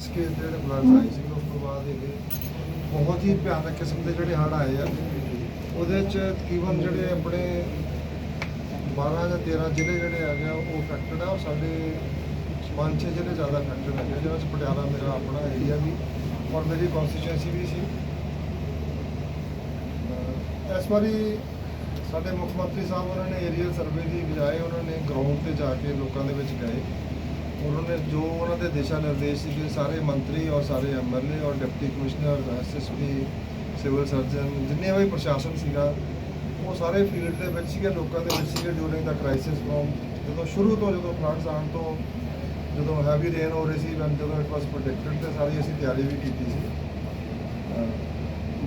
Scale ਜਿਹੜੇ blood ਆਈ ਸੀ ਉਸ ਤੋਂ ਬਾਅਦ ਇਹ ਬਹੁਤ ਹੀ ਭਿਆਨਕ ਕਿਸਮ ਦੇ ਜਿਹੜੇ ਹੜ੍ਹ ਆਏ ਆ। ਉਹਦੇ ਚ ਤਕਰੀਬਨ ਜਿਹੜੇ ਆਪਣੇ 12 ਜਾਂ 13 ਜ਼ਿਲ੍ਹੇ ਜਿਹੜੇ ਹੈਗੇ ਆ, ਉਹ ਅਫੈਕਟਡ ਆ। ਔਰ ਸਾਡੇ ਪੰਜ ਛੇ ਜ਼ਿਲ੍ਹੇ ਜ਼ਿਆਦਾ ਅਫੈਕਟਡ ਹੈਗੇ ਜਿਹਦੇ ਵਿੱਚ ਪਟਿਆਲਾ ਮੇਰਾ ਆਪਣਾ ਏਰੀਆ ਵੀ ਔਰ ਮੇਰੀ ਕਨਸਟੀਚੁਐਂਸੀ ਵੀ ਸੀ। ਇਸ ਵਾਰੀ ਸਾਡੇ ਮੁੱਖ ਮੰਤਰੀ ਸਾਹਿਬ ਉਹਨਾਂ ਨੇ ਏਰੀਅਲ ਸਰਵੇ ਦੀ ਬਜਾਏ ਉਹਨਾਂ ਨੇ ਗਰਾਊਂਡ ਤੇ ਜਾ ਕੇ ਲੋਕਾਂ ਦੇ ਵਿੱਚ ਗਏ। ਉਹਨਾਂ ਨੇ ਜੋ ਉਹਨਾਂ ਦੇ ਦਿਸ਼ਾ ਨਿਰਦੇਸ਼ ਸੀਗੇ ਸਾਰੇ ਮੰਤਰੀ ਔਰ ਸਾਰੇ ਐਮਐਲਏ ਔਰ deputy commissioner SSP civil surgeon ਜਿੰਨੇ ਵੀ ਪ੍ਰਸ਼ਾਸਨ ਸੀਗਾ ਉਹ ਸਾਰੇ ਫੀਲਡ ਦੇ ਵਿੱਚ ਸੀਗੇ ਲੋਕਾਂ ਦੇ ਵਿੱਚ ਸੀਗੇ ਡਿਊਰਿੰਗ ਦਾ ਕ੍ਰਾਈਸਿਸ ਫਰੋਮ ਜਦੋਂ ਸ਼ੁਰੂ ਤੋਂ ਜਦੋਂ ਫਲੱਡਸ ਆਉਣ ਤੋਂ ਜਦੋਂ ਹੈਵੀ ਰੇਨ ਹੋ ਰਹੀ ਸੀ ਵੈਨ ਜਦੋਂ ਇਟ ਵਾਸ ਪ੍ਰੋਟੈਕਟਡ ਤੇ ਸਾਰੀ ਅਸੀਂ ਤਿਆਰੀ ਵੀ ਕੀਤੀ ਸੀ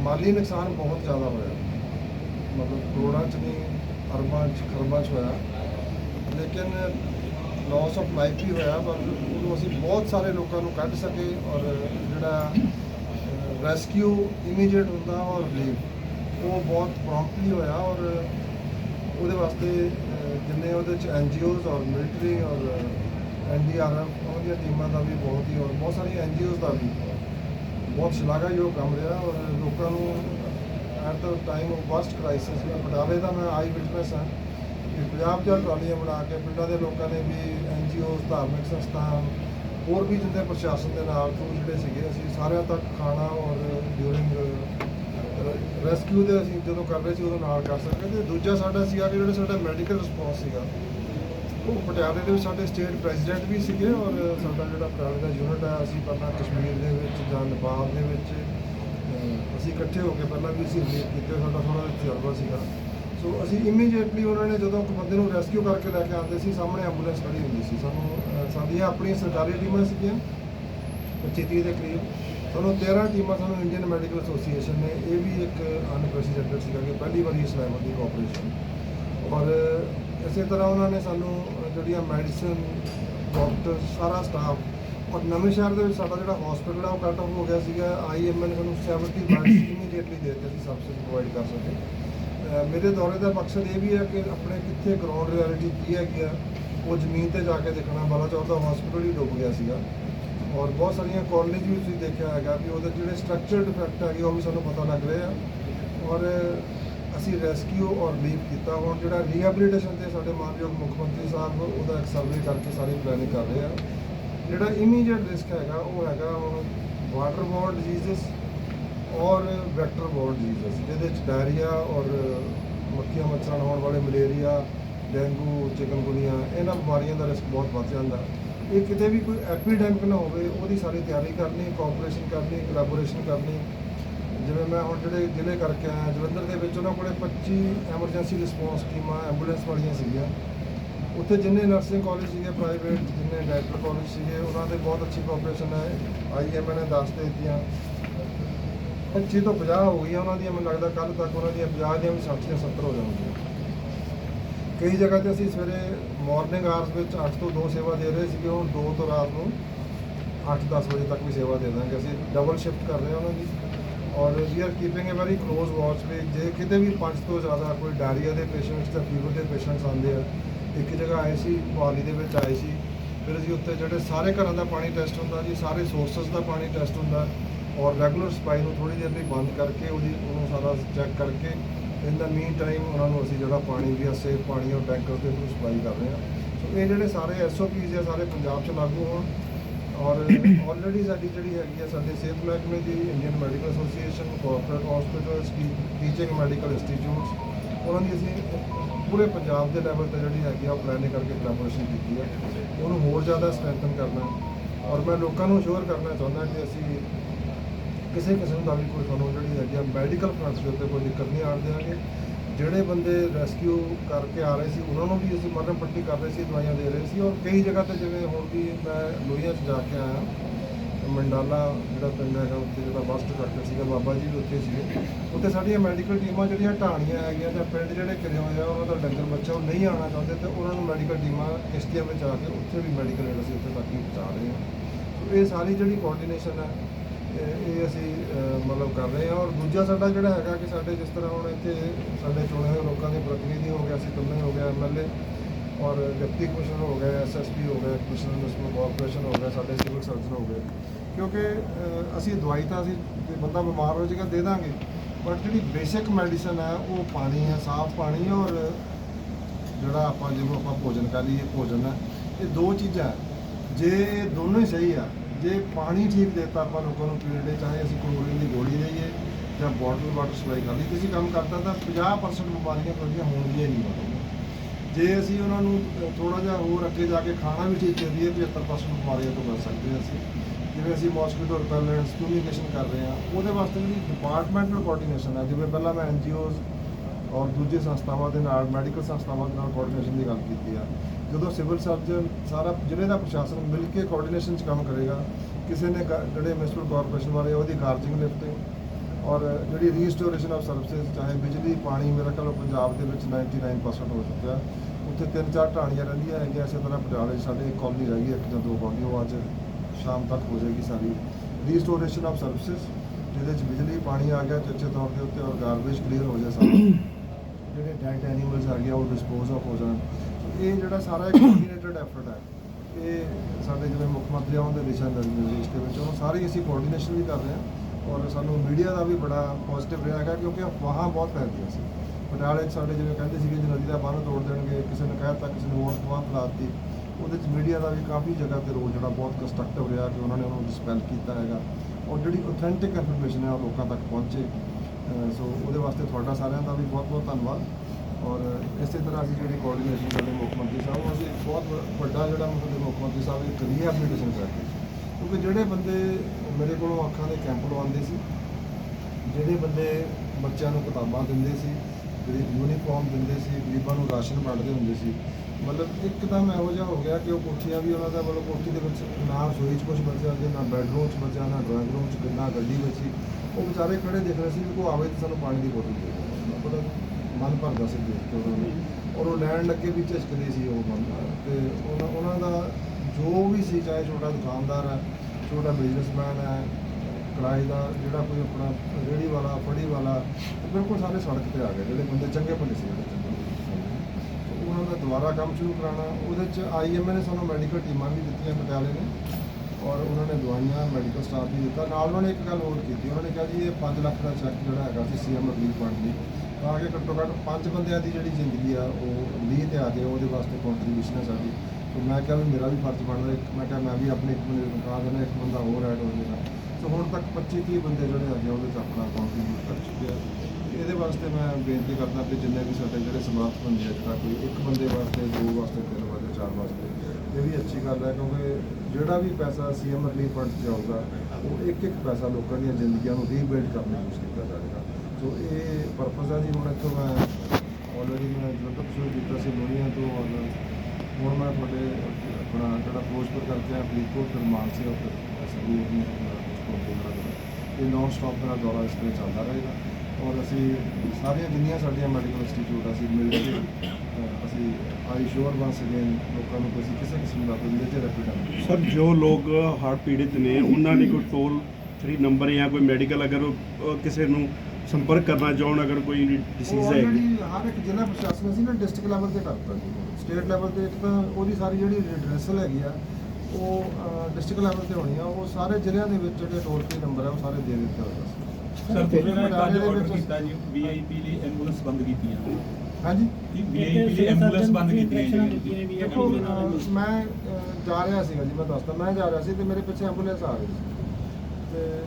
ਮਾਲੀ ਨੁਕਸਾਨ ਬਹੁਤ ਜ਼ਿਆਦਾ ਹੋਇਆ ਮਤਲਬ ਕਰੋੜਾਂ ਚ ਨਹੀਂ ਅਰਬਾਂ ਚ ਖਰਬਾਂ ਚ ਹੋਇਆ ਲੇਕਿਨ ਲਾਸ ਆਫ ਲਾਈਫ ਵੀ ਹੋਇਆ, ਪਰ ਉਹਨੂੰ ਅਸੀਂ ਬਹੁਤ ਸਾਰੇ ਲੋਕਾਂ ਨੂੰ ਕੱਢ ਸਕੇ ਔਰ ਜਿਹੜਾ ਰੈਸਕਿਊ ਇਮੀਡੀਏਟ ਹੁੰਦਾ ਔਰ ਰਿਲੀਫ ਉਹ ਬਹੁਤ ਪ੍ਰੋਮਪਟਲੀ ਹੋਇਆ ਔਰ ਉਹਦੇ ਵਾਸਤੇ ਜਿੰਨੇ ਉਹਦੇ ਚ ਐਨਜੀਓਜ਼ ਔਰ ਮਿਲਟਰੀ ਔਰ ਐਨਡੀਆਰਐਫ ਉਹਦੀਆਂ ਟੀਮਾਂ ਦਾ ਵੀ ਬਹੁਤ ਹੀ ਔਰ ਬਹੁਤ ਸਾਰੀਆਂ ਐਨਜੀਓਜ਼ ਦਾ ਵੀ ਬਹੁਤ ਸ਼ਲਾਘਾਯੋਗ ਕੰਮ ਰਿਹਾ ਔਰ ਲੋਕਾਂ ਨੂੰ at the time of worst crisis ਪਟਿਆਲੇ ਦਾ ਮੈਂ ਆਈ ਵਿਟਨੈਸ ਹਾਂ ਪੰਜਾਬ ਦੀਆਂ ਟਰਾਲੀਆਂ ਬਣਾ ਕੇ ਪਿੰਡਾਂ ਦੇ ਲੋਕਾਂ ਨੇ ਵੀ ਐਨਜੀਓਜ਼ ਧਾਰਮਿਕ ਸੰਸਥਾਨ, ਹੋਰ ਵੀ ਜਿੰਦੇ ਪ੍ਰਸ਼ਾਸਨ ਦੇ ਨਾਲ ਤੋਂ ਜਿਹੜੇ ਸੀਗੇ, ਅਸੀਂ ਸਾਰਿਆਂ ਤੱਕ ਖਾਣਾ ਔਰ ਡਿਊਰਿੰਗ ਰੈਸਕਿਊ ਦੇ ਅਸੀਂ ਜਦੋਂ ਕਰ ਰਹੇ ਸੀ, ਉਦੋਂ ਨਾਲ ਕਰ ਸਕਦੇ ਤੇ ਦੂਜਾ ਸਾਡਾ ਸੀਗਾ ਕਿ ਜਿਹੜਾ ਸਾਡਾ ਮੈਡੀਕਲ ਰਿਸਪੌਂਸ ਸੀਗਾ, ਉਹ ਪਟਿਆਲੇ ਦੇ ਵਿੱਚ ਸਾਡੇ ਸਟੇਟ ਪ੍ਰੈਜ਼ੀਡੈਂਟ ਵੀ ਸੀਗੇ ਔਰ ਸਾਡਾ ਜਿਹੜਾ ਪਟਿਆਲੇ ਦਾ ਯੂਨਿਟ ਹੈ ਅਸੀਂ ਪਹਿਲਾਂ ਕਸ਼ਮੀਰ ਦੇ ਵਿੱਚ ਜਾਂ ਨੇਪਾਲ ਦੇ ਵਿੱਚ ਅਸੀਂ ਇਕੱਠੇ ਹੋ ਕੇ ਪਹਿਲਾਂ ਵੀ ਅਸੀਂ ਰਿਲੀਵ ਕੀਤੇ, ਸਾਡਾ ਥੋੜਾ ਤਜਰਬਾ ਸੀਗਾ। ਸੋ ਅਸੀਂ ਇਮੀਡੀਏਟਲੀ ਉਹਨਾਂ ਨੇ ਜਦੋਂ ਇੱਕ ਬੰਦੇ ਨੂੰ ਰੈਸਕਿਊ ਕਰਕੇ ਲੈ ਕੇ ਆਉਂਦੇ ਸੀ ਸਾਹਮਣੇ ਐਂਬੂਲੈਂਸ ਖੜੀ ਹੁੰਦੀ ਸੀ। ਸਾਨੂੰ ਅਹ, ਸਾਡੀਆਂ ਆਪਣੀਆਂ ਸਰਕਾਰੀ ਟੀਮਾਂ ਸੀਗੀਆਂ 25 30 ਦੇ ਕਰੀਬ। ਸਾਨੂੰ 13 ਟੀਮਾਂ ਸਾਨੂੰ ਇੰਡੀਅਨ ਮੈਡੀਕਲ ਐਸੋਸੀਏਸ਼ਨ ਨੇ ਇਹ ਵੀ ਇੱਕ ਅਨਪ੍ਰੈਸੀਡੈਂਟਡ ਸੀਗਾ ਕਿ ਪਹਿਲੀ ਵਾਰੀ ਇਸ ਲੈਵਲ ਦੀ ਕੋਆਪਰੇਸ਼ਨ ਔਰ ਇਸੇ ਤਰ੍ਹਾਂ ਉਹਨਾਂ ਨੇ ਸਾਨੂੰ ਜਿਹੜੀਆਂ ਮੈਡੀਸਨ ਡਾਕਟਰ ਸਾਰਾ ਸਟਾਫ ਔਰ ਨਵੇਂ ਸ਼ਹਿਰ ਦੇ ਵਿੱਚ ਸਾਡਾ ਜਿਹੜਾ ਹਸਪੀਟਲ ਹੈ ਉਹ ਕੱਟ ਆਫ ਹੋ ਗਿਆ ਸੀਗਾ। ਆਈਐਮਐਨ ਸਾਨੂੰ 70 ਬੈਡਸ ਇਮੀਡੀਏਟਲੀ ਦੇ ਦਿੱਤੇ ਸੀ ਸਬਸਿਡੀ ਪ੍ਰੋਵਾਈਡ ਕਰ ਸਕੇ ਮੇਰੇ ਦੌਰੇ ਦਾ ਮਕਸਦ ਇਹ ਵੀ ਹੈ ਕਿ ਆਪਣੇ ਕਿੱਥੇ ਗਰਾਊਂਡ ਰਿਐਲਿਟੀ ਕੀ ਹੈਗੀ ਆ, ਉਹ ਜ਼ਮੀਨ ਤੇ ਜਾ ਕੇ ਦੇਖਣਾ। ਬਾਲਾਚੌਰ ਦਾ ਹਸਪੀਟਲ ਹੀ ਡੁੱਬ ਗਿਆ ਸੀਗਾ। ਔਰ ਬਹੁਤ ਸਾਰੀਆਂ ਕਾਲਜ ਵੀ ਤੁਸੀਂ ਦੇਖਿਆ ਹੈਗਾ ਵੀ ਉਹਦੇ ਜਿਹੜੇ ਸਟਰਕਚਰ ਡਿਫੈਕਟ ਹੈਗੇ, ਉਹ ਵੀ ਸਾਨੂੰ ਪਤਾ ਲੱਗ ਰਹੇ ਆ। ਔਰ ਅਸੀਂ ਰੈਸਕਿਊ ਔਰ ਲੀਵ ਕੀਤਾ। ਹੁਣ ਜਿਹੜਾ ਰੀਹੈਬਿਲਿਟੇਸ਼ਨ ਤੇ ਸਾਡੇ ਮਾਨਯੋਗ ਮੁੱਖ ਮੰਤਰੀ ਸਾਹਿਬ ਉਹਦਾ ਇੱਕ ਸਰਵੇ ਕਰਕੇ ਸਾਰੀ ਪਲੈਨਿੰਗ ਕਰ ਰਹੇ ਆ। ਜਿਹੜਾ ਇਮੀਡੀਏਟ ਰਿਸਕ ਹੈਗਾ, ਉਹ ਹੈਗਾ ਹੁਣ ਵਾਟਰ ਬੋਰਡ ਡਿਜ਼ੀਜ਼ਸ ਔਰ ਵੈਕਟਰ ਬੋਰਨ ਡਿਜੀਜ਼ ਜਿਹਦੇ ਚ ਡਾਇਰੀਆ ਔਰ ਮੱਖੀਆਂ ਮੱਛਰਾਂ ਨਾਲ ਹੋਣ ਵਾਲੇ ਮਲੇਰੀਆ, ਡੇਂਗੂ, ਚਿਕਨਗੁਨੀਆ, ਇਹਨਾਂ ਬਿਮਾਰੀਆਂ ਦਾ ਰਿਸਕ ਬਹੁਤ ਵੱਧ ਜਾਂਦਾ। ਇਹ ਕਿਤੇ ਵੀ ਕੋਈ ਐਪੀਡੈਮਿਕ ਨਾ ਹੋਵੇ, ਉਹਦੀ ਸਾਰੀ ਤਿਆਰੀ ਕਰਨੀ ਕੋਆਪਰੇਸ਼ਨ ਕਰਨੀ ਕੋਲੈਬੋਰੇਸ਼ਨ ਕਰਨੀ। ਜਿਵੇਂ ਮੈਂ ਹੁਣ ਜਿਹੜੇ ਜ਼ਿਲ੍ਹੇ ਕਰਕੇ ਆਇਆ, ਜਲੰਧਰ ਦੇ ਵਿੱਚ ਉਹਨਾਂ ਕੋਲੇ 25 ਐਮਰਜੈਂਸੀ ਰਿਸਪੌਂਸ ਟੀਮਾਂ ਐਂਬੂਲੈਂਸ ਵਾਲੀਆਂ ਸੀਗੀਆਂ। ਉੱਥੇ ਜਿੰਨੇ ਨਰਸਿੰਗ ਕਾਲਜ ਸੀਗੇ ਪ੍ਰਾਈਵੇਟ ਜਿੰਨੇ ਡਾਕਟਰ ਕਾਲਜ ਸੀਗੇ, ਉਹਨਾਂ ਦੇ ਬਹੁਤ ਅੱਛੀ ਕੋਆਪਰੇਸ਼ਨ ਹੈ। ਆਈਐਮਏ ਨੇ ਦੱਸ ਦੇ ਦਿੱਤੀਆਂ। 25 ਤੋਂ 50 ਹੋ ਗਈਆਂ ਉਹਨਾਂ ਦੀਆਂ, ਮੈਨੂੰ ਲੱਗਦਾ ਕੱਲ ਤੱਕ ਉਹਨਾਂ ਦੀਆਂ 50 ਦੀਆਂ ਵੀ 60 ਜਾਂ 70 ਹੋ ਜਾਣਗੀਆਂ। ਕਈ ਜਗ੍ਹਾ ਤੇ ਅਸੀਂ ਸਵੇਰੇ ਮਾਰਨਿੰਗ ਆਰਸ ਵਿੱਚ 8 ਤੋਂ 2 ਸੇਵਾ ਦੇ ਰਹੇ ਸੀਗੇ, ਹੁਣ 2 ਤੋਂ ਰਾਤ ਨੂੰ 8-10 ਵਜੇ ਤੱਕ ਵੀ ਸੇਵਾ ਦੇ ਦਾਂਗੇ। ਅਸੀਂ ਡਬਲ ਸ਼ਿਫਟ ਕਰ ਰਹੇ ਹਾਂ ਉਹਨਾਂ ਦੀ। ਔਰ we are keeping a very close watch ਵੀ ਜੇ ਕਿਤੇ ਵੀ ਪੰਜ ਤੋਂ ਜ਼ਿਆਦਾ ਕੋਈ ਡਾਇਰੀਆ ਦੇ ਪੇਸ਼ੈਂਟਸ ਜਾਂ ਫੀਵਰ ਦੇ ਪੇਸ਼ੈਂਟਸ ਆਉਂਦੇ ਆ, ਇੱਕ ਜਗ੍ਹਾ ਆਏ ਸੀ ਮੁਹਾਲੀ ਦੇ ਵਿੱਚ ਆਏ ਸੀ, ਫਿਰ ਅਸੀਂ ਉੱਥੇ ਜਿਹੜੇ ਸਾਰੇ ਘਰਾਂ ਦਾ ਪਾਣੀ ਟੈਸਟ ਹੁੰਦਾ ਜੀ, ਸਾਰੇ ਸੋਰਸਸ ਦਾ ਪਾਣੀ ਟੈਸਟ ਹੁੰਦਾ ਔਰ ਰੈਗੂਲਰ ਸਪਾਈ ਨੂੰ ਥੋੜੀ ਦੇਰ ਲਈ ਬੰਦ ਕਰਕੇ ਉਹਦੀ ਉਹਨੂੰ ਸਾਰਾ ਚੈੱਕ ਕਰਕੇ ਇਨ ਦਾ ਮੀਨ ਟਾਈਮ ਉਹਨਾਂ ਨੂੰ ਅਸੀਂ ਜਿਹੜਾ ਪਾਣੀ ਵੀ ਆ ਪਾਣੀ ਔਰ ਟੈਂਕਰ ਦੇ ਥਰੂ ਸਪਲਾਈ ਕਰ ਰਹੇ ਹਾਂ। ਸੋ ਇਹ ਜਿਹੜੇ ਸਾਰੇ ਐਸਓਪੀਜ਼ ਆ, ਸਾਰੇ ਪੰਜਾਬ 'ਚ ਲਾਗੂ ਹੋਣ। ਔਰ ਆਲਰੇਡੀ ਸਾਡੀ ਜਿਹੜੀ ਹੈਗੀ ਆ, ਸਾਡੇ ਸਿਹਤ ਮਹਿਕਮੇ ਦੀ Indian medical association cooperate hospitals teaching medical institutes ਉਹਨਾਂ ਦੀ ਅਸੀਂ ਪੂਰੇ ਪੰਜਾਬ ਦੇ ਲੈਵਲ ਤੇ ਜਿਹੜੀ ਹੈਗੀ ਆ, ਉਹ ਪਲੈਨਿੰਗ ਕਰਕੇ ਕੋਲੈਬੋਰੇਸ਼ਨ ਕੀਤੀ ਹੈ ਉਹਨੂੰ ਹੋਰ ਜ਼ਿਆਦਾ ਸਟਰੈਂਥਨ ਕਰਨਾ। ਔਰ ਮੈਂ ਲੋਕਾਂ ਨੂੰ ਅਸ਼ੋਰ ਕਰਨਾ ਚਾਹੁੰਦਾ ਕਿ ਅਸੀਂ ਕਿਸੇ ਕਿਸਮ ਦਾ ਵੀ ਕੋਈ ਤੁਹਾਨੂੰ ਜਿਹੜੀ ਹੈਗੀ ਆ ਮੈਡੀਕਲ ਫਰੰਟ ਦੇ ਉੱਤੇ ਕੋਈ ਦਿੱਕਤ ਨਹੀਂ ਆਉਣ ਦਿਆਂਗੇ। ਜਿਹੜੇ ਬੰਦੇ ਰੈਸਕਿਊ ਕਰਕੇ ਆ ਰਹੇ ਸੀ, ਉਹਨਾਂ ਨੂੰ ਵੀ ਅਸੀਂ ਮਰਨ ਪੱਟੀ ਕਰ ਰਹੇ ਸੀ, ਦਵਾਈਆਂ ਦੇ ਰਹੇ ਸੀ। ਔਰ ਕਈ ਜਗ੍ਹਾ ਤੇ ਜਿਵੇਂ ਹੋਰ ਵੀ ਮੈਂ ਲੋਹੀਆਂ 'ਚ ਜਾ ਕੇ ਆਇਆ, ਮੰਡਾਲਾ ਜਿਹੜਾ ਪਿੰਡ ਹੈਗਾ, ਉੱਥੇ ਜਿਹੜਾ ਬਸਟ ਡਾਕਟਰ ਸੀਗਾ, ਬਾਬਾ ਜੀ ਵੀ ਉੱਥੇ ਸੀਗੇ। ਉੱਥੇ ਸਾਡੀਆਂ ਮੈਡੀਕਲ ਟੀਮਾਂ ਜਿਹੜੀਆਂ ਢਾਣੀਆਂ ਹੈਗੀਆਂ ਜਾਂ ਪਿੰਡ ਜਿਹੜੇ ਘਿਰੇ ਹੋਏ ਆ, ਉਹਨਾਂ ਦਾ ਡੰਗਰ ਬੱਚਾ ਉਹ ਨਹੀਂ ਆਉਣਾ ਚਾਹੁੰਦੇ ਤੇ ਉਹਨਾਂ ਨੂੰ ਮੈਡੀਕਲ ਟੀਮਾਂ ਕਿਸ਼ਤੀਆਂ ਵਿੱਚ ਆ ਕੇ ਉੱਥੇ ਵੀ ਮੈਡੀਕਲ ਏਡ ਅਸੀਂ ਉੱਥੇ ਤੱਕ ਪਹੁੰਚਾ ਰਹੇ ਹਾਂ। ਸੋ ਇਹ ਸਾਰੀ ਜਿਹੜੀ ਕੋਆਰਡੀਨੇਸ਼ਨ ਹੈ ਇਹ ਅਸੀਂ ਮਤਲਬ ਕਰ ਰਹੇ ਹਾਂ। ਔਰ ਦੂਜਾ ਸਾਡਾ ਜਿਹੜਾ ਹੈਗਾ ਕਿ ਸਾਡੇ ਜਿਸ ਤਰ੍ਹਾਂ ਹੁਣ ਇੱਥੇ ਸਾਡੇ ਚੁਣੇ ਹੋਏ ਲੋਕਾਂ ਦੇ ਪ੍ਰਤੀਨਿਧੀ ਹੋ ਗਿਆ, ਅਸੀਂ ਤੁਮਨੇ ਹੋ ਗਿਆ ਐਮਐਲਏ ਔਰ ਡਿਪਟੀ ਕਮਿਸ਼ਨਰ ਹੋ ਗਏ ਐਸਐਸਪੀ ਹੋ ਗਏ, ਕਮਿਸ਼ਨਰ ਮਿਊਨਿਸਪਲ ਕਾਰਪੋਰੇਸ਼ਨ ਹੋ ਗਿਆ ਸਾਡੇ ਸਿਵਲ ਸਰਜਨ ਹੋ ਗਏ। ਕਿਉਂਕਿ ਅਸੀਂ ਦਵਾਈ ਤਾਂ ਅਸੀਂ, ਜੇ ਬੰਦਾ ਬਿਮਾਰ ਹੋ ਜਾਏਗਾ ਦੇ ਦਾਂਗੇ, ਬਟ ਜਿਹੜੀ ਬੇਸਿਕ ਮੈਡੀਸਨ ਹੈ, ਉਹ ਪਾਣੀ ਹੈ, ਸਾਫ਼ ਪਾਣੀ ਔਰ ਜਿਹੜਾ ਆਪਾਂ, ਜਿਹਨੂੰ ਆਪਾਂ ਭੋਜਨ ਕਰ ਲਈਏ, ਭੋਜਨ ਹੈ, ਇਹ ਦੋ ਚੀਜ਼ਾਂ ਜੇ ਇਹ ਦੋਨੋਂ ਹੀ ਸਹੀ ਆ ਜੇ ਪਾਣੀ ਠੀਕ ਦੇਤਾ ਆਪਾਂ ਲੋਕਾਂ ਨੂੰ ਪੀਣ ਲਈ, ਚਾਹੇ ਅਸੀਂ ਕਲੋਰੀਨ ਦੀ ਗੋਲੀ ਦੇਈਏ ਜਾਂ ਬੋਟਲ ਵਾਟਰ ਸਪਲਾਈ ਕਰ ਲਈ ਤੁਸੀਂ ਕੰਮ ਕਰਤਾ, ਤਾਂ 50% ਬਿਮਾਰੀਆਂ ਤੁਹਾਡੀਆਂ ਹੋਣਗੀਆਂ ਨਹੀਂ ਮਤਲਬ ਜੇ ਅਸੀਂ ਉਹਨਾਂ ਨੂੰ ਥੋੜਾ ਜਿਹਾ ਹੋਰ ਅੱਗੇ ਜਾ ਕੇ ਖਾਣਾ ਵੀ ਠੀਕ ਦੇ ਦਈਏ 75% ਬਿਮਾਰੀਆਂ ਤੋਂ ਬਚ ਸਕਦੇ ਹਾਂ ਅਸੀਂ। ਜਿਵੇਂ ਅਸੀਂ ਮੋਸਕੀਟੋ ਰਿਪੈਲੈਂਟਸ ਕਮਿਊਨੀਕੇਸ਼ਨ ਕਰ ਰਹੇ ਹਾਂ, ਉਹਦੇ ਵਾਸਤੇ ਜਿਹੜੀ ਡਿਪਾਰਟਮੈਂਟਲ ਕੋਆਰਡੀਨੇਸ਼ਨ ਹੈ। ਜਿਵੇਂ ਪਹਿਲਾਂ ਮੈਂ ਐਨਜੀਓਜ਼ ਔਰ ਦੂਜੇ ਸੰਸਥਾਵਾਂ ਦੇ ਨਾਲ, ਮੈਡੀਕਲ ਸੰਸਥਾਵਾਂ ਦੇ ਨਾਲ ਕੋਆਰਡੀਨੇਸ਼ਨ ਦੀ ਗੱਲ ਕੀਤੀ ਆ। ਜਦੋਂ ਸਿਵਲ ਸਰਜਨ ਸਾਰਾ ਜ਼ਿਲ੍ਹੇ ਦਾ ਪ੍ਰਸ਼ਾਸਨ ਮਿਲ ਕੇ ਕੋਆਰਡੀਨੇਸ਼ਨ 'ਚ ਕੰਮ ਕਰੇਗਾ, ਕਿਸੇ ਨੇ ਕ ਜਿਹੜੇ ਮਿਊਨਿਸਪਲ ਕਾਰਪੋਰੇਸ਼ਨ ਵਾਲੇ ਉਹਦੀ ਗਾਰਜਿੰਗ ਲਿਫਟਿੰਗ ਔਰ ਜਿਹੜੀ ਰੀਸਟੋਰੇਸ਼ਨ ਆਫ ਸਰਵਿਸਿਜ਼ ਚਾਹੇ ਬਿਜਲੀ, ਪਾਣੀ ਮੇਰਾ ਖਿਆਲ ਪੰਜਾਬ ਦੇ ਵਿੱਚ 99% ਹੋ ਚੁੱਕਿਆ। ਉੱਥੇ ਤਿੰਨ ਚਾਰ ਢਾਣੀਆਂ ਰਹਿੰਦੀਆਂ ਹੈਗੀਆਂ, ਇਸੇ ਤਰ੍ਹਾਂ ਪਟਿਆਲੇ 'ਚ ਸਾਡੇ ਇੱਕ ਕਾਲਨੀ ਰਹਿ ਗਈ, ਇੱਕ ਜਾਂ ਦੋ ਕਾਲਨੀ ਉਹ ਅੱਜ ਸ਼ਾਮ ਤੱਕ ਹੋ ਜਾਏਗੀ ਸਾਰੀ। ਰੀਸਟੋਰੇਸ਼ਨ ਆਫ ਸਰਵਿਸਿਜ਼ ਜਿਹਦੇ 'ਚ ਬਿਜਲੀ, ਪਾਣੀ ਆ ਗਿਆ ਚੱਚੇ ਤੌਰ ਦੇ ਉੱਤੇ ਔਰ ਗਾਰਬੇਜ ਕਲੀਅਰ ਹੋ ਜਾਏ ਸਾਰਾ। ਜਿਹੜੇ ਡੈਡ ਐਨੀਮਲਸ ਆ ਗਿਆ ਉਹ ਡਿਸਪੋਜ਼ ਆਫ ਹੋ ਜਾਣ। ਇਹ ਜਿਹੜਾ ਸਾਰਾ ਇੱਕ ਕੋਆਰਡੀਨੇਟਡ ਐਫਰਟ ਹੈ ਇਹ ਸਾਡੇ ਜਿਵੇਂ ਮੁੱਖ ਮੰਤਰੀ ਉਹਨਾਂ ਦੇ ਦਿਸ਼ਾ ਨਿਰਦੇਸ਼ ਦੇ ਵਿੱਚ, ਉਹ ਸਾਰੀ ਅਸੀਂ ਕੋਆਰਡੀਨੇਸ਼ਨ ਵੀ ਕਰ ਰਹੇ ਹਾਂ ਔਰ ਸਾਨੂੰ ਮੀਡੀਆ ਦਾ ਵੀ ਬੜਾ ਪੋਜ਼ਿਟਿਵ ਰਿਹਾ ਹੈਗਾ ਕਿਉਂਕਿ ਅਫਵਾਹਾਂ ਬਹੁਤ ਫੈਲਦੀਆਂ ਸੀ। ਪਟਿਆਲੇ 'ਚ ਸਾਡੇ ਜਿਵੇਂ ਕਹਿੰਦੇ ਸੀਗੇ, ਜੀ ਨਦੀ ਦਾ ਬੰਨ੍ਹ ਤੋੜ ਦੇਣਗੇ, ਕਿਸੇ ਨੇ ਕਹਿਤਾ ਕਿਸੇ ਨੇ ਹੋਰ ਅਫਵਾਹ ਫੈਲਾਤੀ ਉਹਦੇ 'ਚ ਮੀਡੀਆ ਦਾ ਵੀ ਕਾਫੀ ਜਗ੍ਹਾ ਤੇ ਰੋਲ ਜਿਹੜਾ ਬਹੁਤ ਕੰਸਟਰਕਟਿਵ ਰਿਹਾ ਕਿ ਉਹਨਾਂ ਨੇ ਉਹਨੂੰ ਡਿਸਪੈਲ ਕੀਤਾ ਹੈਗਾ। ਔਰ ਜਿਹੜੀ ਆਥੈਂਟਿਕ ਇਨਫੋਰਮੇਸ਼ਨ ਹੈ ਉਹ ਲੋਕਾਂ ਤੱਕ ਪਹੁੰਚੇ। ਸੋ ਉਹਦੇ ਵਾਸਤੇ ਤੁਹਾਡਾ ਸਾਰਿਆਂ ਦਾ ਵੀ ਬਹੁਤ ਬਹੁਤ ਧੰਨਵਾਦ। ਔਰ ਇਸੇ ਤਰ੍ਹਾਂ ਅਸੀਂ ਜਿਹੜੀ ਕੋਆਰਡੀਨੇਸ਼ਨ ਸਾਡੇ ਮੁੱਖ ਮੰਤਰੀ ਸਾਹਿਬ, ਉਹ ਅਸੀਂ ਬਹੁਤ ਵ- ਵੱਡਾ ਜਿਹੜਾ ਮਤਲਬ ਮੁੱਖ ਮੰਤਰੀ ਸਾਹਿਬ ਇੱਕ ਐਪਲੀਕੇਸ਼ਨ ਕਰਦੇ ਕਿਉਂਕਿ ਜਿਹੜੇ ਬੰਦੇ ਮੇਰੇ ਕੋਲੋਂ ਅੱਖਾਂ ਦੇ ਕੈਂਪ ਲਵਾਉਂਦੇ ਸੀ, ਜਿਹੜੇ ਬੰਦੇ ਬੱਚਿਆਂ ਨੂੰ ਕਿਤਾਬਾਂ ਦਿੰਦੇ ਸੀ, ਜਿਹੜੇ ਯੂਨੀਫਾਰਮ ਦਿੰਦੇ ਸੀ, ਗਰੀਬਾਂ ਨੂੰ ਰਾਸ਼ਨ ਵੰਡਦੇ ਹੁੰਦੇ ਸੀ, ਮਤਲਬ ਇੱਕਦਮ ਇਹੋ ਜਿਹਾ ਹੋ ਗਿਆ ਕਿ ਉਹ ਕੋਠੀਆਂ ਵੀ ਉਹਨਾਂ ਦਾ ਮਤਲਬ ਕੋਠੀ ਦੇ ਵਿੱਚ ਨਾ ਰਸੋਈ 'ਚ ਕੁਝ ਬਚਿਆ ਜੇ ਨਾ ਬੈਡਰੂਮ 'ਚ ਬਚਿਆ, ਨਾ ਡਰਾਇੰਗ ਰੂਮ 'ਚ ਨਾ ਗੱਡੀ ਬਚੀ ਉਹ ਵਿਚਾਰੇ ਖੜੇ ਦੇਖ ਰਹੇ ਸੀ ਵੀ ਕੋਈ ਆਵੇ ਤੇ ਸਾਨੂੰ ਪਾਣੀ ਦੀ ਬੋਤਲ ਦੇ ਦੇ ਬੜਾ ਮਨ ਭਰਦਾ ਸੀ ਦੇਖ ਕੇ ਉਹਨਾਂ ਨੂੰ। ਔਰ ਉਹ ਲੈਣ ਲੱਗੇ ਵੀ ਝਿਜਕਦੇ ਸੀ ਉਹ ਬੰਦਾ। ਤੇ ਉਹਨਾਂ ਉਹਨਾਂ ਦਾ ਜੋ ਵੀ ਸੀ, ਚਾਹੇ ਛੋਟਾ ਦੁਕਾਨਦਾਰ ਹੈ, ਛੋਟਾ ਬਿਜ਼ਨਸਮੈਨ ਹੈ, ਕਿਰਾਏ ਦਾ ਜਿਹੜਾ ਕੋਈ ਆਪਣਾ ਰੇਹੜੀ ਵਾਲਾ, ਫੜੀ ਵਾਲਾ, ਉਹ ਬਿਲਕੁਲ ਸਾਰੇ ਸੜਕ ਤੇ ਆ ਗਏ, ਜਿਹੜੇ ਬੰਦੇ ਚੰਗੇ ਭਲੇ ਸੀ ਸੀ। ਉਹਨਾਂ ਦਾ ਦੁਬਾਰਾ ਕੰਮ ਸ਼ੁਰੂ ਕਰਾਉਣਾ, ਉਹਦੇ ਚ ਆਈਐਮਏ ਨੇ ਸਾਨੂੰ ਮੈਡੀਕਲ ਟੀਮਾਂ ਵੀ ਦਿੱਤੀਆਂ, ਪਟਿਆਲੇ ਨੇ। ਔਰ ਉਹਨਾਂ ਨੇ ਦਵਾਈਆਂ ਮੈਡੀਕਲ ਸਟਾਫ ਵੀ ਦਿੱਤਾ। ਨਾਲ ਉਹਨਾਂ ਨੇ ਇੱਕ ਗੱਲ ਹੋਰ ਕੀਤੀ। ਉਹਨਾਂ ਨੇ ਕਿਹਾ ਜੀ, ਇਹ 5 ਲੱਖ ਦਾ ਚੈੱਕ ਜਿਹੜਾ ਹੈਗਾ ਸੀ ਸੀਐਮ ਰਿਲੀਫ ਫੰਡ ਲਈ ਤਾਂ ਕਿ ਘੱਟੋ ਘੱਟ ਪੰਜ ਬੰਦਿਆਂ ਦੀ ਜਿਹੜੀ ਜ਼ਿੰਦਗੀ ਆ, ਉਹ ਲੀਹ ਤੇ ਆ ਜਾਏ, ਉਹਦੇ ਵਾਸਤੇ ਕੰਟਰੀਬਿਊਸ਼ਨ ਹੈ ਸਾਡੀ। ਤੇ ਮੈਂ ਕਿਹਾ ਵੀ ਮੇਰਾ ਵੀ ਫਰਜ਼ ਬਣਦਾ। ਇੱਕ ਮੈਂ ਕਿਹਾ, ਮੈਂ ਵੀ ਆਪਣੇ ਇੱਕ ਬੰਦੇ ਨੂੰ ਕਰਾ ਦੇਣਾ, ਇੱਕ ਬੰਦਾ ਹੋਰ ਐਡ ਹੋ ਜਾਏਗਾ। ਸੋ ਹੁਣ ਤੱਕ 25 30 ਬੰਦੇ ਜਿਹੜੇ ਹੈਗੇ ਉਹਦੇ 'ਚ ਆਪਣਾ ਕੰਟਰੀਬਿਊਟ ਕਰ ਚੁੱਕੇ ਆ। ਇਹਦੇ ਵਾਸਤੇ ਮੈਂ ਬੇਨਤੀ ਕਰਦਾ ਕਿ ਜਿੰਨੇ ਵੀ ਸਾਡੇ ਜਿਹੜੇ ਸਮਰੱਥ ਬੰਦੇ ਆ, ਜਿਹੜਾ ਕੋਈ ਇੱਕ ਬੰਦੇ ਵਾਸਤੇ, ਦੋ ਵਾਸਤੇ, ਤਿੰਨ ਵਾਸਤੇ, ਚਾਰ ਵਾਸਤੇ ਇਹ ਵੀ ਅੱਛੀ ਗੱਲ ਹੈ ਕਿਉਂਕਿ ਜਿਹੜਾ ਵੀ ਪੈਸਾ ਸੀਐਮ ਰਿਲੀਫ ਫੰਡ 'ਚ ਜਾਊਗਾ ਉਹ ਇੱਕ ਇੱਕ ਪੈਸਾ ਲੋਕਾਂ ਦੀਆਂ ਜ਼ਿੰਦਗੀਆਂ ਨੂੰ ਰੀਬਿਲਡ ਕਰਨ ਦੀ ਕੋਸ਼ਿਸ਼ ਕੀਤਾ ਜਾਵੇਗਾ। ਸੋ ਇਹ ਪਰਪਸ ਆ ਜੀ, ਹੁਣ ਇੱਥੋਂ ਮੈਂ ਆਲਰੇਡੀ ਮੈਂ ਜਲੰਧਰ ਸ਼ੁਰੂ ਕੀਤਾ ਸੀ ਲੋਹੀਆਂ ਤੋਂ ਔਰ ਹੁਣ ਮੈਂ ਤੁਹਾਡੇ ਆਪਣਾ ਜਿਹੜਾ ਫਿਰੋਜ਼ਪੁਰ ਕਰਕੇ ਆ ਫਰੀਦਕੋਟ ਤੇ ਮਾਨਸੇ ਔਰ ਅਸਲੀ ਇਹ ਨੌਨ ਸਟਾਪ ਦਾ ਦੌਰਾ ਇਸ ਤੇ ਚੱਲਦਾ ਰਹੇਗਾ। ਔਰ ਅਸੀਂ ਸਾਰੀਆਂ ਜਿੰਨੀਆਂ ਸਾਡੀਆਂ ਮੈਡੀਕਲ ਇੰਸਟੀਚਿਊਟ ਅਸੀਂ ਮਿਲ ਕੇ ਅਸੀਂ ਆਈ ਸ਼ੋਰ ਵਾਂਸ ਅਗੇਨ ਲੋਕਾਂ ਨੂੰ ਕਿਸੇ ਕਿਸੇ ਕਿਸਮ ਦਾ ਕੋਈ ਮੇਜਰ ਐਪੀਡੈਮਿਕ ਸਰ ਜੋ ਲੋਕ ਹਾਰਟ ਪੀੜਿਤ ਨੇ ਉਹਨਾਂ ਲਈ ਕੋਈ ਟੋਲ ਫ੍ਰੀ ਨੰਬਰ ਜਾਂ ਕੋਈ ਮੈਡੀਕਲ ਅਗਰ ਉਹ- ਕਿਸੇ ਨੂੰ ਸੰਪਰਕ ਕਰਨਾ ਚਾਹਣ ਅਗਰ ਕੋਈ ਡਿਸੀਜ਼ ਹੈ ਹਰ ਇੱਕ ਜ਼ਿਲ੍ਹਾ ਪ੍ਰਸ਼ਾਸਨ ਅਸੀਂ ਨਾ ਡਿਸਟ੍ਰਿਕਟ ਲੈਵਲ ਤੇ ਕਰਤਾ ਜੀ। ਸਟੇਟ ਲੈਵਲ ਤੇ ਇੱਕ ਤਾਂ ਉਹਦੀ ਸਾਰੀ ਜਿਹੜੀ ਰਿਡਰੈਸਲ ਹੈਗੀ ਆ ਉਹ ਡਿਸਟ੍ਰਿਕਟ ਲੈਵਲ ਤੇ ਹੋਣੀ ਆ। ਉਹ ਸਾਰੇ ਜ਼ਿਲ੍ਹਿਆਂ ਦੇ ਵਿੱਚ ਜਿਹੜੇ ਟੋਲ ਫ੍ਰੀ ਨੰਬਰ ਆ ਉਹ ਸਾਰੇ ਦੇ ਦਿੱਤੇ ਹੋਏ ਆ। ਸਰ ਤੁਸੀਂ ਨੇ ਅੱਜ ਦੇ ਆਰਡਰ ਵਿੱਚ- ਕੀਤਾ ਜੀ ਵੀਆਈਪੀ ਲਈ ਐਂਬੂਲੈਂਸ ਬੰਦ ਕੀਤੀਆਂ। ਹਾਂਜੀ? ਵੀਆਈਪੀ ਲਈ ਐਂਬੂਲੈਂਸ ਬੰਦ ਕੀਤੀਆਂ ਜੀ ਦੇਖੋ ਅਹ, ਮੈਂ ਅਹ, ਜਾ ਰਿਹਾ ਸੀਗਾ ਜੀ ਮੈਂ ਦੱਸਦਾ। ਮੈਂ ਜਾ ਰਿਹਾ ਸੀ ਤੇ ਮੇਰੇ ਪਿੱਛੇ ਐਂਬੂਲੈਂਸ ਆ ਰਹੀ ਸੀ। ਤੇ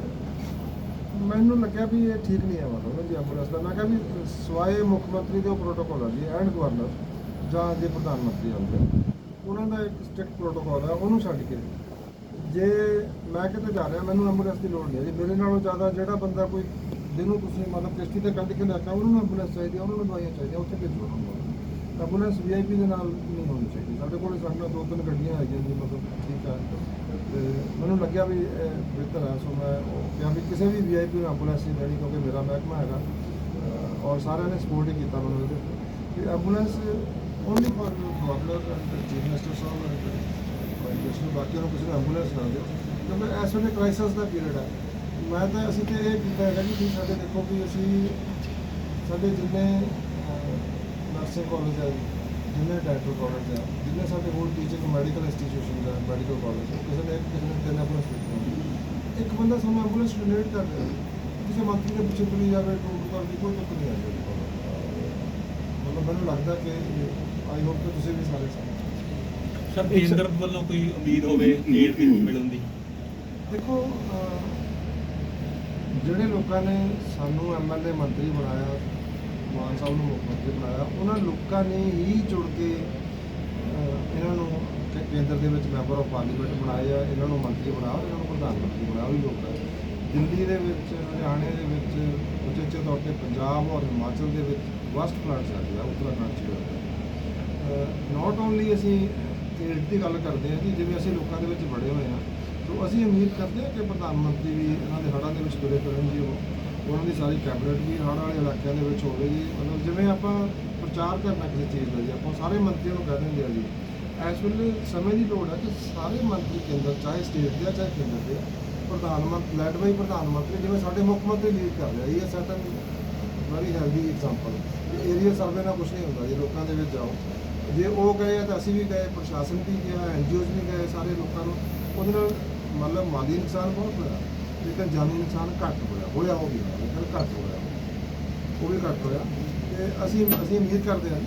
ਮੈਨੂੰ ਲੱਗਿਆ ਵੀ ਇਹ ਠੀਕ ਨਹੀਂ ਹੈ ਮਤਲਬ ਜੀ ਐਂਬੂਲੈਂਸ ਦਾ। ਮੈਂ ਕਿਹਾ ਵੀ ਸਵਾਏ ਮੁੱਖ ਮੰਤਰੀ ਦੇ ਉਹ ਪ੍ਰੋਟੋਕੋਲ ਹੈ ਜੀ ਐਂਡ ਗਵਰਨਰ ਜਾਂ ਜੇ ਪ੍ਰਧਾਨ ਮੰਤਰੀ ਆਉਂਦੇ। ਆ, ਉਹਨਾਂ ਦਾ ਇੱਕ ਸਟ੍ਰਿਕਟ ਪ੍ਰੋਟੋਕੋਲ ਹੈ ਉਹਨੂੰ ਛੱਡ ਕੇ। ਜੇ ਮੈਂ ਕਿਤੇ ਜਾ ਰਿਹਾ ਮੈਨੂੰ ਐਂਬੂਲੈਂਸ ਦੀ ਲੋੜ ਨਹੀਂ ਹੈ ਜੀ। ਮੇਰੇ ਨਾਲੋਂ ਜ਼ਿਆਦਾ ਜਿਹੜਾ ਬੰਦਾ ਕੋਈ ਜਿਹਨੂੰ ਤੁਸੀਂ ਮਤਲਬ ਕਿਸ਼ਤੀ ਤੇ ਕੱਢ ਕੇ ਲੈ ਕੇ ਆਓ, ਨੂੰ ਐਂਬੂਲੈਂਸ ਚਾਹੀਦੀ ਹੈ ਉਹਨਾਂ ਨੂੰ ਦਵਾਈਆਂ ਚਾਹੀਦੀਆਂ ਉੱਥੇ ਭੇਜੋ ਉਹਨਾਂ। ਨੂੰ ਐਂਬੂਲੈਂਸ ਵੀਆਈਪੀ ਦੇ ਨਾਲ ਨਹੀਂ ਹੋਣੀ ਚਾਹੀਦੀ। ਸਾਡੇ ਕੋਲ ਸਾਡੇ ਨਾਲ ਦੋ ਤਿੰਨ ਗੱਡੀਆਂ ਹੈਗੀਆਂ ਜੀ ਮਤਲਬ ਠੀਕ ਆ। ਤੇ ਮੈਨੂੰ ਲੱਗਿਆ ਵੀ ਇਹ ਬਿਹਤਰ ਹੈ ਸੋ ਮੈਂ ਉਹ ਕਿਹਾ ਵੀ ਕਿਸੇ ਵੀ ਵੀਆਈਪੀ ਨੂੰ ਐਂਬੂਲੈਂਸ ਨਹੀਂ ਦੇਣੀ ਕਿਉਂਕਿ ਮੇਰਾ ਮਹਿਕਮਾ ਹੈਗਾ। ਅਹ ਔਰ ਸਾਰਿਆਂ ਨੇ ਸਪੋਰਟ ਹੀ ਕੀਤਾ ਮੈਨੂੰ ਇਹਦੇ ਤੇ। ਕਿ ambulance only for governor and chief minister Sahib and ਜਿਸ ਨੂੰ ਬਾਕੀਆਂ ਨੂੰ ਕਿਸੇ ਨੂੰ ਐਂਬੂਲੈਂਸ ਨਾ ਦਿਓ। ਕਿਉਂਕਿ ਇਸ ਵੇਲੇ ਕ੍ਰਾਈਸਿਸ ਦਾ ਪੀਰੀਅਡ ਹੈ ਮੈਂ ਤਾਂ ਅਸੀਂ ਤੇ ਇਹ ਕੀਤਾ ਹੈਗਾ ਕਿ ਤੁਸੀਂ ਸਾਡੇ ਦੇਖੋ ਕਿ ਅਸੀਂ ਸਾਡੇ ਜਿੰਨੇ ਨਰਸਿੰਗ ਕਾਲਜ ਹੈ ਜਿੰਨੇ ਡਾਕਟਰ ਕਾਲਜ ਹੈ ਜਿੰਨੇ ਸਾਡੇ ਹੋਰ ਟੀਚਿੰਗ ਮੈਡੀਕਲ ਇੰਸਟੀਟਿਊਸ਼ਨ ਹੈ ਮੈਡੀਕਲ ਕਾਲਜ ਹੈ ਕਿਸੇ ਨੇ ਇੱਕ ਕਿਸੇ ਨੇ ਤਿੰਨ ਆਪਣਾ ਬੰਦਾ ਸਾਨੂੰ ਐਂਬੂਲੈਂਸ ਡੋਨੇਟ ਕਰ ਰਿਹਾ ਕਿਸੇ ਮੰਤਰੀ ਦੇ ਪਿੱਛੇ ਤੁਰੀ ਜਾਵੇ ਟੂਰ ਕਰਦੀ ਕੋਈ ਤੁੱਕ ਨਹੀਂ ਕੋਲ। ਮਤਲਬ ਮੈਨੂੰ ਲੱਗਦਾ ਕਿ ਆਈ ਹੋਪ ਕਿ ਤੁਸੀਂ ਵੀ ਸਾਰੇ ਸਮਝ ਸਰ ਕੇਂਦਰ ਵੱਲੋਂ ਕੋਈ ਉਮੀਦ ਹੋਵੇ ਏਡ ਦੀ ਮਿਲਣ ਦੀ? ਦੇਖੋ ਜਿਹੜੇ ਲੋਕਾਂ ਨੇ ਸਾਨੂੰ ਐਮਐਲਏ ਮੰਤਰੀ ਬਣਾਇਆ, ਮਾਨ ਸਾਹਿਬ ਨੂੰ ਮੁੱਖ ਮੰਤਰੀ ਬਣਾਇਆ, ਉਹਨਾਂ ਲੋਕਾਂ ਨੇ ਹੀ ਜੁੜ ਕੇ ਇਹਨਾਂ ਨੂੰ ਕੇ- ਕੇਂਦਰ ਦੇ ਵਿੱਚ ਮੈਂਬਰ ਆਫ ਪਾਰਲੀਮੈਂਟ ਬਣਾਏ ਆ, ਇਹਨਾਂ ਨੂੰ ਮੰਤਰੀ ਬਣਾਇਆ ਇਹਨਾਂ ਨੂੰ ਪ੍ਰਧਾਨ ਮੰਤਰੀ ਬਣਾਇਆ ਉਹ ਵੀ ਲੋਕਾਂ ਦਿੱਲੀ ਦੇ ਵਿੱਚ ਹਰਿਆਣੇ ਦੇ ਵਿੱਚ, ਉਚੇਚੇ ਤੌਰ ਤੇ ਪੰਜਾਬ ਔਰ ਹਿਮਾਚਲ ਦੇ ਵਿੱਚ ਵਸਟ ਫਲੱਡ ਆ ਉੱਤਰਾਖੰਡ ਚ। ਹੋਇਆ ਨਾਟ ਓਨਲੀ ਅਸੀਂ ਏਡ ਦੀ ਗੱਲ ਕਰਦੇ ਹਾਂ ਕਿ ਜਿਵੇਂ ਅਸੀਂ ਲੋਕਾਂ ਦੇ ਵਿੱਚ ਬੜੇ ਹੋਏ ਹਾਂ ਸੋ ਅਸੀਂ ਉਮੀਦ ਕਰਦੇ ਹਾਂ ਕਿ ਪ੍ਰਧਾਨ ਮੰਤਰੀ ਵੀ ਇਹਨਾਂ ਦੇ ਹੜ੍ਹਾਂ ਦੇ ਵਿੱਚ ਤੁਰੇ ਫਿਰਨ ਜੀ ਉਹ ਉਹਨਾਂ ਦੀ ਸਾਰੀ ਕੈਬਨਿਟ ਵੀ ਹੜ੍ਹ ਵਾਲੇ ਇਲਾਕਿਆਂ ਦੇ ਵਿੱਚ ਹੋਵੇ ਜੀ। ਮਤਲਬ ਜਿਵੇਂ ਆਪਾਂ ਪ੍ਰਚਾਰ ਕਰਨਾ ਕਿਸੇ ਚੀਜ਼ ਦਾ ਜੀ ਆਪਾਂ ਸਾਰੇ ਮੰਤਰੀਆਂ ਨੂੰ ਕਹਿ ਦਿੰਦੇ ਆ ਜੀ। ਇਸ ਵੇਲੇ ਸਮੇਂ ਦੀ ਲੋੜ ਹੈ ਕਿ ਸਾਰੇ ਮੰਤਰੀ ਕੇਂਦਰ ਚਾਹੇ ਸਟੇਟ ਦੇ ਆ, ਚਾਹੇ ਕੇਂਦਰ ਦੇ ਆ, ਪ੍ਰਧਾਨ ਮੰਤਰੀ ਲੈਡ ਬਾਈ ਪ੍ਰਧਾਨ ਮੰਤਰੀ ਜਿਵੇਂ ਸਾਡੇ ਮੁੱਖ ਮੰਤਰੀ ਲੀਡ ਕਰ ਰਿਹਾ ਇਹ certain very healthy example area survey ਨਾਲ ਕੁਝ ਨਹੀਂ ਹੁੰਦਾ ਜੀ ਲੋਕਾਂ ਦੇ ਵਿੱਚ ਜਾਓ। ਜੇ ਉਹ ਗਏ ਆ ਤਾਂ ਅਸੀਂ ਵੀ ਗਏ ਪ੍ਰਸ਼ਾਸਨ ਵੀ ਗਿਆ ਐਨਜੀਓਜ਼ ਵੀ ਗਏ ਸਾਰੇ ਲੋਕਾਂ ਨੂੰ। ਉਹਦੇ ਨਾਲ ਮਤਲਬ ਮਾਲੀ ਨੁਕਸਾਨ ਬਹੁਤ ਹੋਇਆ ਲੇਕਿਨ ਜਾਨੀ ਨੁਕਸਾਨ ਘੱਟ ਹੋਇਆ ਹੋਇਆ ਉਹ ਵੀ ਹੋਇਆ, ਲੇਕਿਨ ਘੱਟ ਹੋਇਆ ਉਹ ਵੀ ਘੱਟ ਹੋਇਆ। ਤੇ ਅਸੀਂ ਅਸੀਂ ਉਮੀਦ ਕਰਦੇ ਹਾਂ ਜੀ